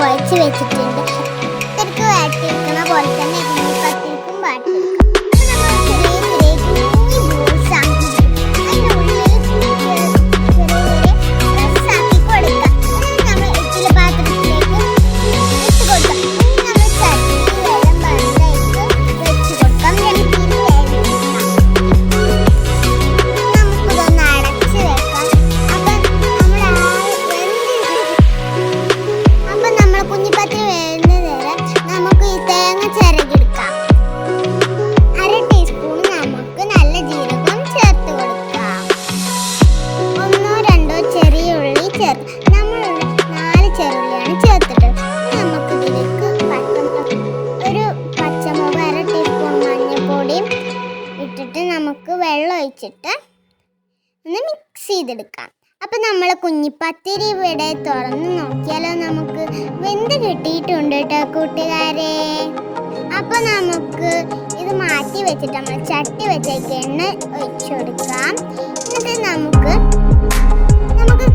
for activated in the വെച്ചിട്ട് ഒന്ന് mix ചെയ്തെടുക്കാം. അപ്പം നമ്മൾ കുഞ്ഞിപ്പത്തിരി ഇവിടെ തുറന്ന് നോക്കിയാലോ നമുക്ക്. വെന്ത് കിട്ടിയിട്ടുണ്ട് കേട്ടോ കൂട്ടുകാരെ. അപ്പോൾ നമുക്ക് ഇത് മാറ്റി വെച്ചിട്ട് നമ്മൾ ചട്ടി വെച്ചേക്ക് എണ്ണ ഒഴിച്ചു കൊടുക്കാം എന്നിട്ട് നമുക്ക് നമുക്ക്